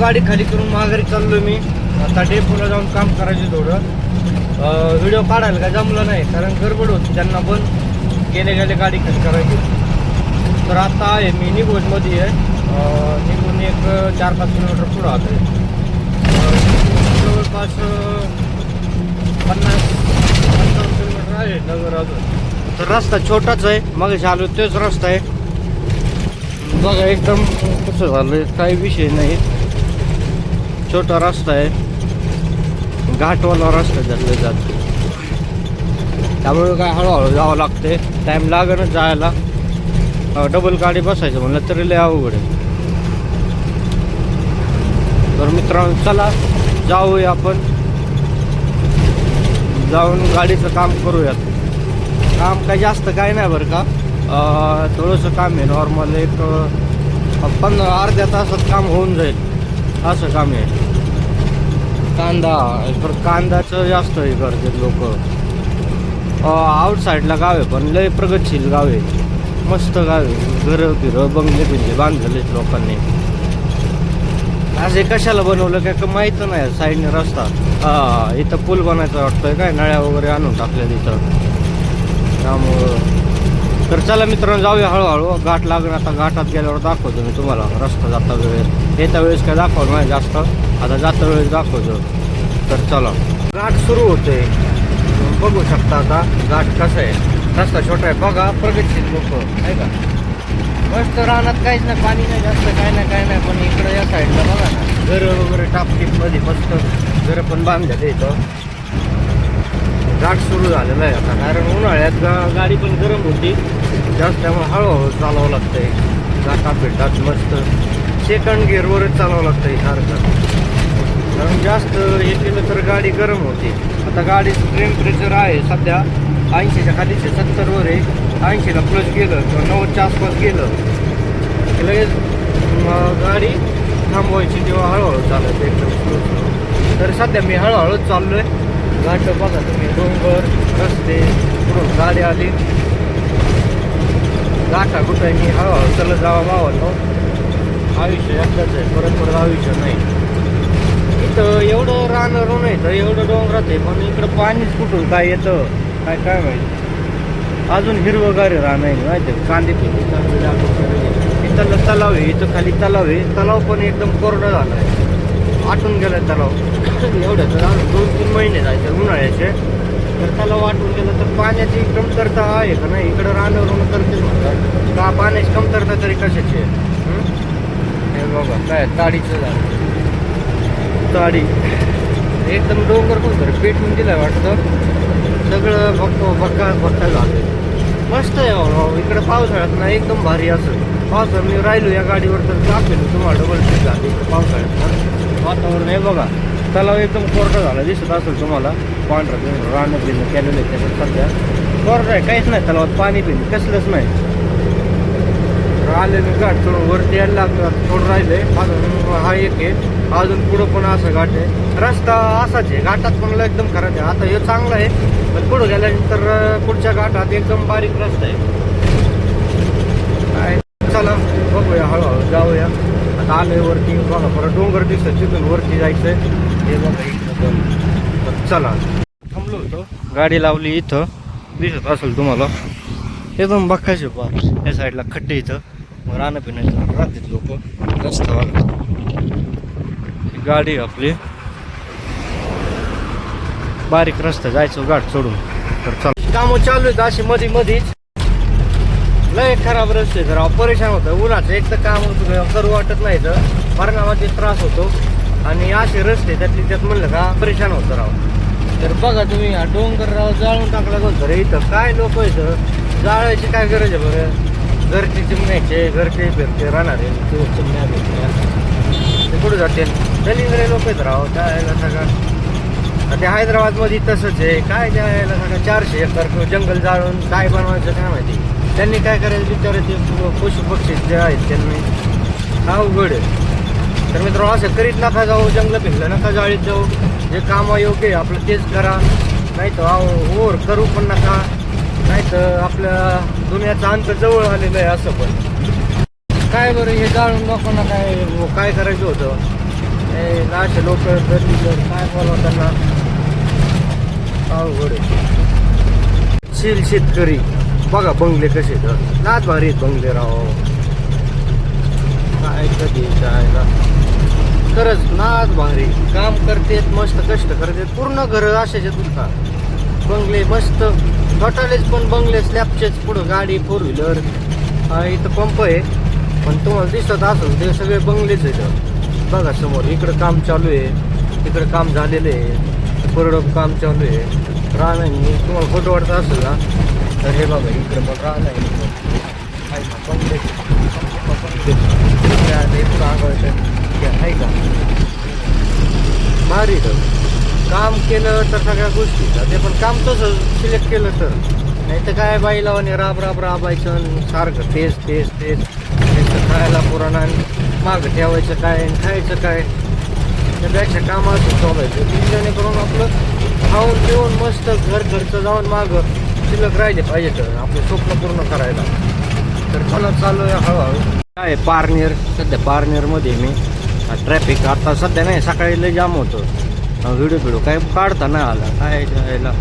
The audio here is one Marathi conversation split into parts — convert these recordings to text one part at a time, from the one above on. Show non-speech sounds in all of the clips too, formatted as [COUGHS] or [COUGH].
गाडी खाली करून माघारी चाललो मी. आता डेपोला जाऊन काम करायचं थोडं. व्हिडिओ काढायला काय जमलं नाही कारण गडबड होती. त्यांना पण गेले गेले गाडी खाली करायची तर आता आहे मी निघोजमध्ये आहे. निघून एक चार पाच किलोमीटर पुढं आलो आहे जवळपास पन्नास पंचावन्न किलोमीटर आहे नगर अजून. तर रस्ता छोटाच आहे. मग आलो तोच रस्ता आहे. बघा एकदम कसं झालं काही विषय नाही. छोटा रस्ता आहे. घाटवाला रस्ता जातलं जात. त्यामुळे काय हळूहळू जावं लागते टाईम लागेल जायला. डबल गाडी बसायचं म्हणलं तरी लय अवघड आहे. तर मित्रांनो चला जाऊया आपण. जाऊन गाडीचं काम करूयात. काम काही जास्त काय नाही बरं का. थोडंसं काम आहे नॉर्मल एक पण अर्ध्या तासात काम होऊन जाईल. असं काम आहे. कांदा तर कांद्याचं जास्त हे करतात लोक. आउटसाईडला गाव आहे पण लय प्रगतशील गाव आहे. मस्त गाव आहे. घरं फिरं बंगले बिंगले बांधलेले लोकांनी. असे कशाला बनवलं काय का माहीत नाही साईडने रस्ता. हा इथं पूल बनायचं वाटतोय काय नळ्या वगैरे आणून टाकल्या तिथं त्यामुळं. तर चला मित्रांनो जाऊया हळूहळू. घाट लागून आता घाटात गेल्यावर दाखवतो मी तुम्हाला. रस्ता जाता वेळेस येत्या वेळेस काय दाखवलं नाही जास्त. आता जाता वेळेस दाखवतो. तर चला. गाठ सुरू होते. बघू शकता आता गाठ कसा आहे. रस्ता छोटा आहे. बघा प्रगतशील लोक. आहे का? मस्त रानात काहीच नाही पाणी नाही जास्त काय नाही काय नाही. पण इकडं या साईडला बघा ना. घरं वगैरे टापटीपमध्ये मस्त. घरं पण बांधले इथं. गाठ सुरू झालेलं आहे आता. कारण उन्हाळ्यात गा- गाडी पण गरम होती. जास्त त्यामुळे हळूहळू चालवावं लागतंय. गाठा भेटात मस्त. सेकंड गिअरवरच चालवावं लागतंय सारखं. कारण जास्त हे केलं तर गाडी गरम होते. आता गाडीचं टेम्परेचर आहे सध्या. ऐंशीच्या खालीचे सत्तरवर आहे. ऐंशीला प्लस गेलं किंवा नव्वदच्या आसपास गेलं. की लगेच गाडी थांबवायची तेव्हा हळूहळू चालत एकदम तर सध्या मी हळूहळूच आहे घाट बघा तुम्ही डोंगर रस्ते पुढून गाडी आली. गाठा कुठं मी हळूहळू चालत जावा मावतो आयुष्य एकदाच आहे परत परत आयुष्य नाही. इथं एवढं रान नाही तर एवढं डोंगरात आहे पण इकडं पाणीच कुठून काय येतं काय काय माहिती. अजून हिरवगार रान आहे माहिती आहे कांदे इथं तलाव आहे इथं खाली तलाव आहे. तलाव पण एकदम कोरडा झाला आहे. आटून गेला तलाव. [COUGHS] एवढं तर अजून दोन तीन महिने जायचं उन्हाळ्याचे. तर तलाव आटून गेलं तर पाण्याची कमतरता आहे का नाही? इकडं रानवरून करते म्हणतात. का पाण्याची कमतरता तरी कशाची आहे? हे? बघा काय ताडीचं झाड ताडी. एकदम डोंगर पण तर पेटून दिलाय म्हणजे वाटतं. सगळं बघतो बक्का बक्का झालं मस्त आहे अहो. इकडं पावसाळ्यात ना एकदम भारी असं. पावसाळ्यात मी राहिलो या गाडीवर तर दाखवेल तुम्हाला डबल सीट झाली इकडं पावसाळ्यात वातावरण आहे बघा. तलाव एकदम कोरडा झाला दिसत असेल तुम्हाला. पांढरा रानं बिन केलेलं आहे त्याच्यात सध्या. कोरडा आहे काहीच नाही तलावात. पाणी पिणं कसलंच नाही. आलेलं आले घाट थोडं वरती यायला लागलं थोडं राहिले अजून हा एक आहे. अजून पुढं पण असा घाट आहे. रस्ता असाच आहे. घाटात पण एकदम खराब आहे. आता हे चांगलं आहे पण पुढं गेल्यानंतर पुढच्या घाटात एकदम बारीक रस्ता आहे. काय? चला बघूया हळूहळू जाऊया. आता आलोय वरती. बघा परत डोंगर दिसत तिथून वरती जायचंय. हे बघा इथं. चला. थांबलो होतो. गाडी लावली इथं. दिसत असेल तुम्हाला. एकदम बघायचे बा या साईडला खड्डे इथं. मग राहणं पिण्याचं राहतात लोक. रस्त्यावर गाडी आपली. बारीक रस्ता जायचं गाठ सोडून तर चाल. कामं चालू आहेत अशी मध्ये मधीच. लय खराब रस्ते जरा परेशान होतं. उन्हाचं एक तर काम करू वाटत नाही तर परिणामाचे त्रास होतो. आणि असे रस्ते त्यातली त्यात म्हणलं का परेशान होतं राव. तर बघा तुम्ही हा डोंगर राव जाळून टाकला तर इथं काय लोक इथं जाळायची काय गरज आहे बरं? घरचे चिमण्याचे घरचे फिरते राहणारे किंवा चिमण्या भेटते. ते कुठे जाते? दलिंद्रे लोक आहेत राव त्याला सगळं ते हैदराबादमध्ये तसंच आहे. काय त्याला सगळं चारशे एकर जंगल जाळून काय बनवायचं काय माहिती? त्यांनी काय करायचं? विचार ते पशु पक्षी जे आहेत त्यांनी. अवघड आहे? तर मित्र असं करीत नका जाऊ जंगल पिकलं नका जाळीत जाऊ. जे काम योग्य आहे आपलं तेच करा. नाही तर ओर करू पण नका. नाही तर आपल्या दुनियाचं अंत जवळ आलेलं आहे असं पण. काय बरं हे जाळून लोकांना काय हो, काय करायचं होतं? हे नाशे लोक काय बोलावं त्यांना? अवघड शील शेतकरी. बघा बंगले कसे तर नाच भारी आहेत बंगले राव. काय कधी जायला? खरंच नाच भारी. काम करतेत मस्त कष्ट करतेत. पूर्ण घर अशाचे तुमचा बंगले मस्त. टोटलेच पण बंगले स्लॅबचेच पुढं गाडी फोर व्हीलर इथं पंप आहे. पण तुम्हाला दिसत असेल ते सगळे बंगलेच आहेत. बघा समोर इकडं काम चालू आहे. तिकडं काम झालेलं आहे. कोरडं काम चालू आहे. राहण्यानी तुम्हाला फोटो वाटत असेल ना तर हे बघा इकडं पण राहणं आहे. आहे का? बंगले. का? भारी काम केलं तर सगळ्या गोष्टी ते पण काम तसं सिलेक्ट केलं तर. नाही तर काय बाई लावणे राब राब राबायचं आणि सारखं तेच तेच तेच. त्याचं खायला पुराणा आणि मागं ठेवायचं काय आणि खायचं काय. त्यापेक्षा कामाचं शोधायचं ती जेणेकरून आपलं खाऊन पिऊन मस्त घर खर्च जाऊन मागं शिल्लक राहिले पाहिजे तर आपलं स्वप्न पूर्ण करायला. तर चला चालू आहे हळूहळू. काय पारनेर? सध्या पारनेरमध्ये मी. ट्रॅफिक आता सध्या नाही सकाळी लय जाम होतं. व्हिडिओ व्हिडिओ काय काढता नाही आला. काय यायला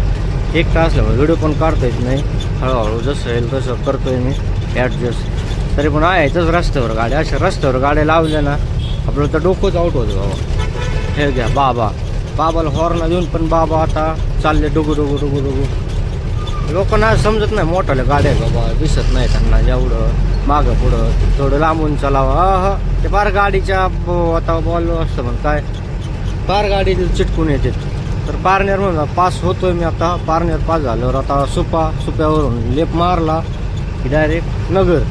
एक तास व्हिडिओ पण काढता येत नाही. हळूहळू जसं येईल तसं करतो आहे मी. ॲडजस्ट तरी पण आहेच रस्त्यावर गाड्या. अशा रस्त्यावर गाड्या लावल्या ना आपलं तर डोकंच आउट होतं बाबा हे घ्या बाबा. बाबाला हॉर्न देऊन पण बाबा आता चालले डोगू डोगू डोगू डुगू. लोकांना समजत नाही मोठाल्या गाड्या आहे बाबा. दिसत नाही त्यांना जेवढं मागं पुढं. थोडं लांबून चालावं. हा ते फार गाडीच्या आता बॉल असतं पण काय? पार गाडी चिटकून येते. तर पारनेर म्हणून पास होतोय मी आता. पारनेर पास झाल्यावर आता सुपा सुप्यावरून लेप मारला की डायरेक्ट नगर.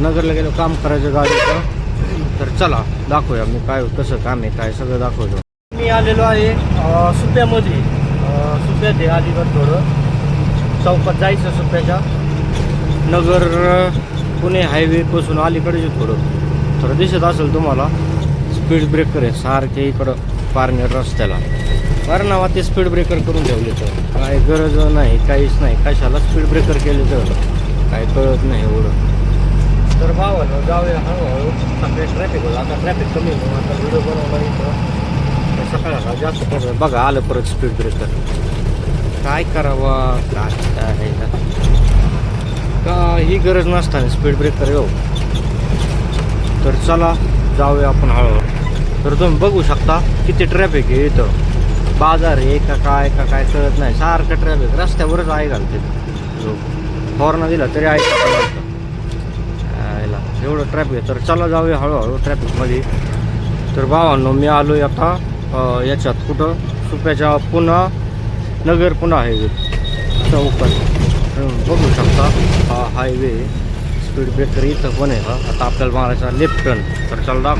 नगरला गेलो काम करायचं गाडीचं तर चला दाखवूया मी काय कसं काम आहे काय सगळं दाखवतो. मी आलेलो आहे सुप्यामध्ये. सुप्या सुप्यात आहे अलीगड थोडं चौकात जायचं सुप्याच्या. नगर पुणे हायवेपासून अलीकडेच थोडं. थोडं दिसत असेल तुम्हाला. स्पीड ब्रेकर आहे सारखे इकडं. पारनेर रस्त्याला. बरं नावा ते स्पीड ब्रेकर करून ठेवले तर. काय गरज नाही काहीच नाही. कशाला स्पीड ब्रेकर केले तर? काय कळत नाही एवढं. तर भावानं जाऊया हळूहळू आपल्या ट्रॅफिक होतं आता ट्रॅफिक कमी होऊन आता व्हिडिओ बनवला इथं. सकाळला जास्त पडलं. बघा आलं परत स्पीड ब्रेकर काय करावं? काय काय काही गरज नसताना स्पीड ब्रेकर येऊ तर चला जाऊया आपण हळूहळू. तर तुम्ही बघू शकता किती ट्रॅफिक आहे इथं. बाजार आहे का काय का काय कळत नाही. सारखं ट्रॅफिक रस्त्यावरच आहे घालते. फॉर्न दिला तरी ऐकत एवढं ट्रॅफिक आहे. तर चला जाऊया हळूहळू ट्रॅफिकमध्ये तर भावांनो मी आलो आहे आता याच्यात कुठं? सुप्याच्या पुन्हा नगर पुन्हा हायवे चौकात. बघू शकता हा हायवे स्पीड ब्रेकर इथं पण आहे हा. आता आपल्याला मारायचा लेफ्ट टर्न तर चल दाख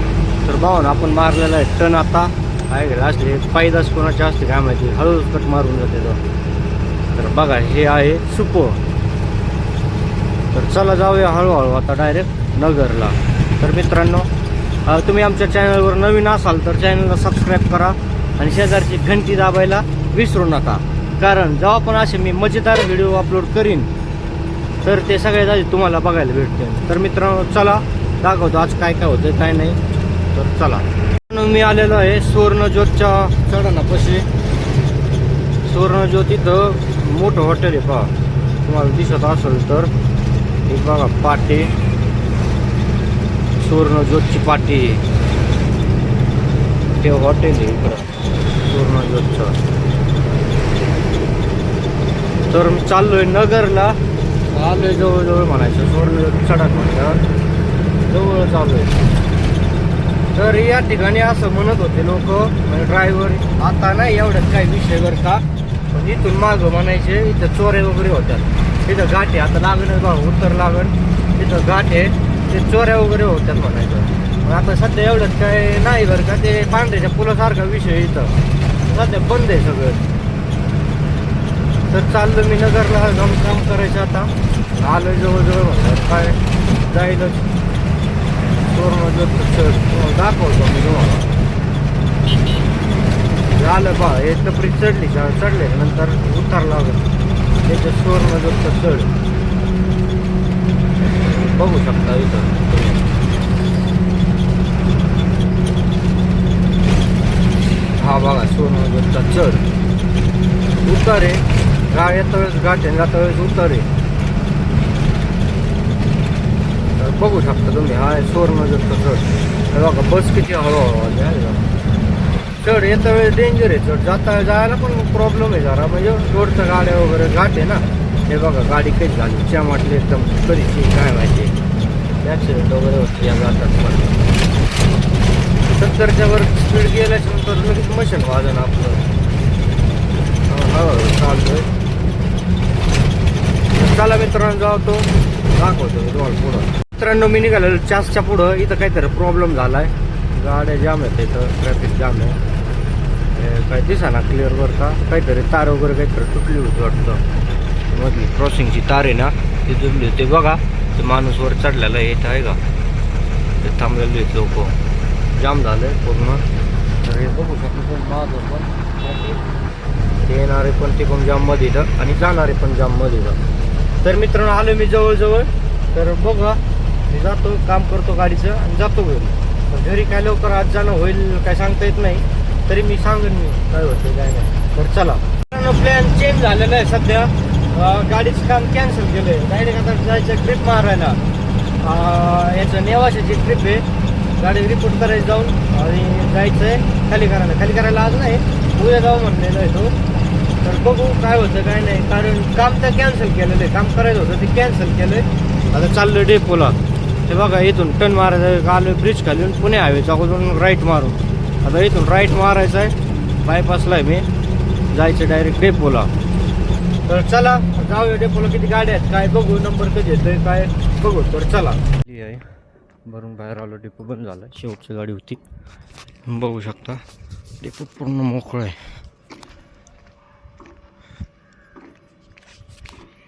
तर भावानं आपण मारलेला आहे टर्न आता. हायवेला असले पायदास कोणाचे असते काय माहिती. हळूहळू कट मारून जाते तो. तर बघा हे आहे सुपो. तर चला जाऊया हळूहळू आता डायरेक्ट नगरला. तर मित्रांनो तुम्ही आमच्या चॅनलवर नवीन असाल तर चॅनलला सबस्क्राईब करा आणि शेजारची घंटी दाबायला विसरू नका. कारण जेव्हा पण असे मी मजेदार व्हिडिओ अपलोड करीन तर ते सगळ्यात आधी तुम्हाला बघायला भेटते तर मित्रांनो चला दाखवतो आज काय काय होतं काय नाही. तर चला. मी आलेलो आहे सुवर्णज्योतच्या चढणापाशी. सुवर्णज्योत इथं मोठं हॉटेल आहे पहा. तुम्हाला दिसत असेल तर. हे बघा पाटी. सुवर्णज्योतची पाटी. ते हॉटेल आहे इकडं सुवर्णज्योतचं. तर मी चाललो आहे नगरला. आलोय जवळजवळ म्हणायचं सुवर्ण चढाक म्हणतात जवळ चालू आहे. तर या ठिकाणी असं म्हणत होते लोक म्हणजे ड्रायव्हर आता नाही एवढ्यात काही विषय बरं का? पण इथून मागं म्हणायचे इथं चोऱ्या वगैरे होतात. तिथं गाठी आता लागण बा उत्तर लागण. तिथं गाठे आहे ते चोऱ्या वगैरे होत्यात म्हणायचं. पण आता सध्या एवढंच काय नाही बरं का ते पांढऱ्याच्या पुलासारखा विषय इथं. सध्या बंद आहे सगळं. तर चाललो मी नगरला जाऊन काम करायचं आता. आलं जवळजवळ म्हणतात काय जाईलच. पूर्ण चढ दाखवतो मी तुम्हाला. झालं बा हे टपरी चढली का चढले नंतर उतार लागत त्याच्या सुवर्ण तर चढ. बघू शकता इथं. बघा सोनवरचा चढ. उतार गाड्या गाड येता वेळेस गाठ आहे जाता वेळेस उतार आहे तर बघू शकता तुम्ही हा आहे सुवर्णगडचा चढ हे बघा बस किती हळूहळू आहे चढ येता वेळेस डेंजर आहे चढ जाता जायला पण प्रॉब्लेम आहे जरा म्हणजे रोडच्या गाड्या वगैरे घाट आहे ना हे बघा गाडी कधी झाली च्या म्हटली एकदम कधीची काय माहिती ॲक्सिडेंट वगैरे होते या जातात पण सत्तरच्या वर स्पीड गेल्याच्यानंतर लगेच मशीन वाजन आपलं हो चालतोय चला मित्रांनो जाऊ तो दाखवतो पुढं. मित्रांनो मी निघालेलो चासच्या पुढं. इथं काहीतरी प्रॉब्लेम झालाय. गाड्या जाम आहेत इथं. ट्रॅफिक जाम आहे. काय दिसा ना क्लिअर वर का? काहीतरी तार वगैरे काहीतरी तुटली होती वाटतं. मधली क्रॉसिंगची तार आहे ना ती तुटली होती. बघा ते माणूस वर चढलेला आहे इथं आहे का? ते थांबलेले आहेत लोक. जाम आहे पूर्ण. तर हे बघू शकतो पण माझं पण. ते येणारे पण ते पण जाममध्ये इथं आणि जाणारे पण जाममध्ये इथं. तर मित्रांनो आलो मी जवळजवळ. तर बघा मी जातो काम करतो गाडीचं आणि जातो घरी. घरी काय लवकर आज जाणं होईल काय सांगता येत नाही. तरी मी सांगेन मी. काय होतं काय नाही. तर चला. प्लॅन चेंज झालेला आहे सध्या. गाडीचं काम कॅन्सल केलं आहे डायरेक्ट आता जायचं ट्रिप मारायला. याचं नेवाशाची ट्रिप आहे. गाडी रिपोर्ट करायला जाऊन आणि जायचं आहे खाली करायला. खाली करायला आज नाही. उद्या जाऊ म्हणलेलं आहे तो. तर बघू काय होतं काय नाही. कारण काम तर कॅन्सल केलेलं आहे. काम करायचं होतं ते कॅन्सल केलं आहे आता चाललं डेपोला ते बघा इथून टन मारायचं आलो ब्रिज खाली पुणे हायवेचा अगोदरून राईट मारू आता इथून राईट मारायचं आहे. बायपासला आहे मी. जायचं डायरेक्ट डेपोला तर चला जाऊया डेपोला किती गाड्या आहेत? काय बघू नंबर कधी येतोय काय बघू. तर चला. आहे. भरून बाहेर आलो डेपो बंद झाला. शेवटची गाडी होती. बघू शकता. डेपो पूर्ण मोकळं आहे.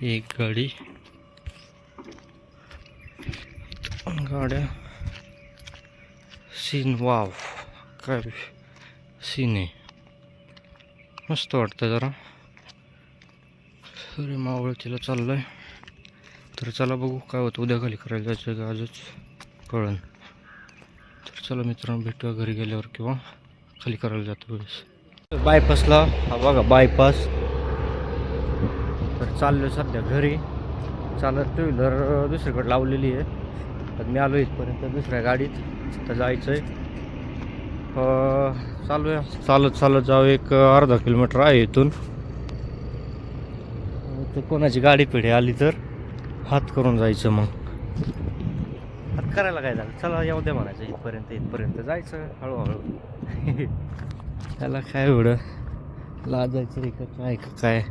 एक गाडी. गाड्या. Scene wow. काय सीन आहे. मस्त वाटतं जरा. सूर्य मावळतीला चाललोय. तर चला बघू काय होतं. उद्या खाली करायला जायचं का आजच. कळण तर चला मित्रांनो भेटूया घरी गेल्यावर किंवा खाली करायला जातो वेळेस. बायपासला हा बघा बायपास तर चाललो सध्या घरी. चालत टू व्हीलर दुसरीकडे लावलेली आहे. तर मी आलो इथपर्यंत दुसऱ्या गाडीत. तर जायचं आहे. चालूया चालत चालत जाऊ. एक अर्धा किलोमीटर आहे इथून. तर कोणाची गाडी पिढी आली तर? हात करून जायचं मग. हात करायला काय झालं? चला येऊ द्या म्हणायचं. इथपर्यंत इथपर्यंत जायचं. हळूहळू. त्याला काय एवढं? लाजायचं का काय का काय?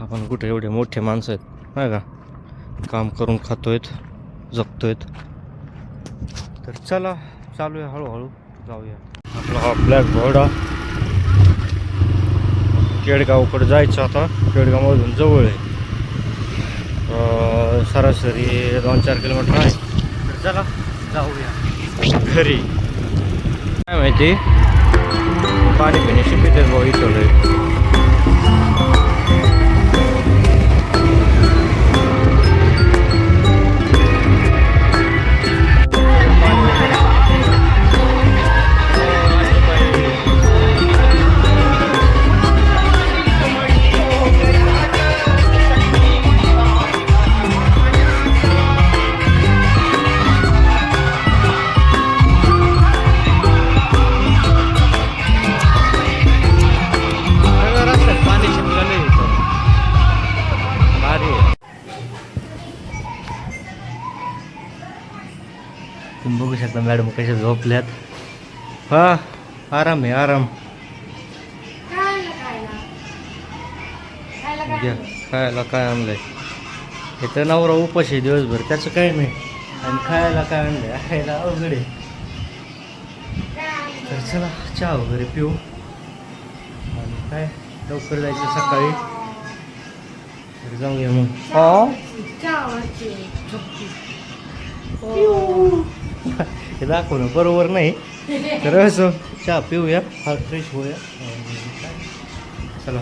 आपण कुठे एवढे मोठे माणसं आहेत नाही का? काम करून खातोयत जगतोयत. तर चला चालू आहे हळूहळू जाऊया. आपला हा ब्लॅक घोडा केडगावकडे जायचं आता. केडगावमधून जवळ आहे. सरासरी दोन चार किलोमीटर आहे. तर चला जाऊया. घरी. काय माहिती? पाणी पिण्याची पितेच भाऊ इथं तुम्ही बघू शकता मॅडम कशा झोपल्यात. हा आराम आहे आराम. घ्या खायला काय आणलंय? इथं नवरा उपाशी आहे दिवसभर त्याचं काय नाही आणि खायला काय आणलंय? खायला अवघड आहे. तर चला चहा वगैरे पिऊ. आणि काय? लवकर जायचं सकाळी. तर जाऊया मग. हे दाखवणं बरोबर नाही. तर असं चहा पिऊया हा फ्रेश होऊया? चला.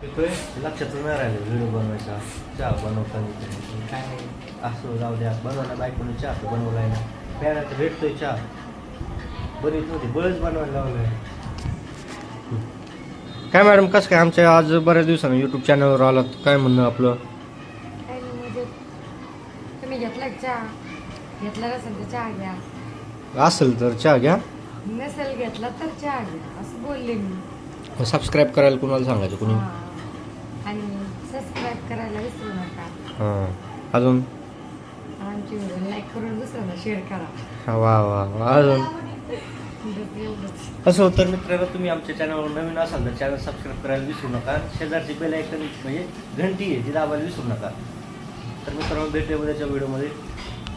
पितोय लक्षातच नाही राहिलं व्हिडिओ बनवायचा. चहा बनवताना काय नाही. असं जाऊ द्या. बनवायला बायकोने चहा तर बनवला आहे ना. प्यायला तर भेटतोय चहा. बरीच नव्हती बळच बनवायला लावलं आहे काय मॅडम कसं काय? आमच्या आज बऱ्याच दिवसानं यूट्यूब चॅनलवर आलात. काय म्हणणं आपलं? तुम्ही घेतला चहा? घेतला नसेल तर चहा घ्या. असेल तर चहा घ्या. नसेल घेतला तर चहा घ्या असं बोलले मी. सबस्क्राईब करायला कुणाला सांगायचं? कुणी? हा. आणि सबस्क्राईब करायला विसरू नका. हां. अजून? आमची व्हिडिओ लाईक करून दुसऱ्यांना शेअर करा. हा, वा वा वा. अजून? बस एवढंच असं होतं मित्रांनो तुम्ही आमच्या चॅनलवर नवीन असाल तर चॅनल सबस्क्राईब करायला विसरू नका. शेजारची बेल ऐकून म्हणजे घंटी आहे ती दाबायला विसरू नका. तर मित्रांनो भेटूया उद्याच्या व्हिडिओमध्ये